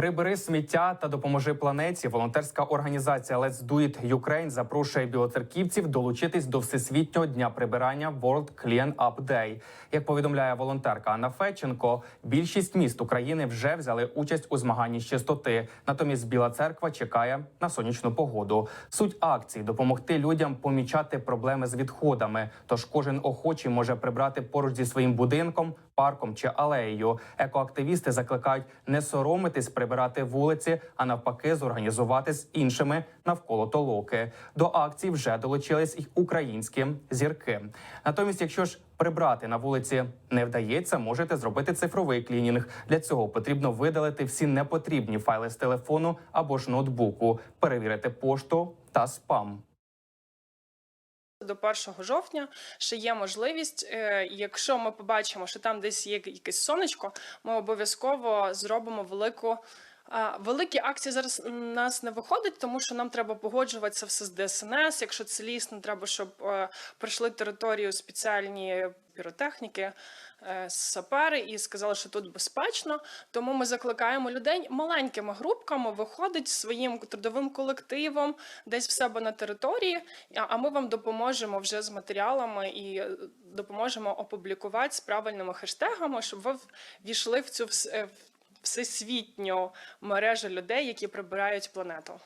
Прибери сміття та допоможи планеті. Волонтерська організація Let's Do It Ukraine запрошує білоцерківців долучитись до всесвітнього дня прибирання World Clean Up Day. Як повідомляє волонтерка Анна Феченко, більшість міст України вже взяли участь у змаганні з чистоти. Натомість Біла церква чекає на сонячну погоду. Суть акції допомогти людям помічати проблеми з відходами. Тож кожен охочий може прибрати поруч зі своїм будинком, парком чи алеєю. Екоактивісти закликають не соромитись прибирати вулиці, а навпаки, зорганізувати з іншими навколо толоки. До акції вже долучились і українські зірки. Натомість, якщо ж прибрати на вулиці не вдається, можете зробити цифровий клінінг. Для цього потрібно видалити всі непотрібні файли з телефону або ж ноутбуку, перевірити пошту та спам. До 1 жовтня ще є можливість, е, якщо ми побачимо, що там десь є якесь сонечко, ми обов'язково зробимо велику. Великі акції зараз у нас не виходить, тому що нам треба погоджуватися все з ДСНС. Якщо це ліс, нам треба, щоб е, пройшли територію спеціальні піротехніки, е, сапери і сказали, що тут безпечно. Тому ми закликаємо людей маленькими групками виходить своїм трудовим колективом десь в себе на території, а- ми вам допоможемо вже з матеріалами і е, допоможемо опублікувати з правильними хештегами, щоб ви ввійшли в цю е, всесвітню мережу людей, які прибирають планету.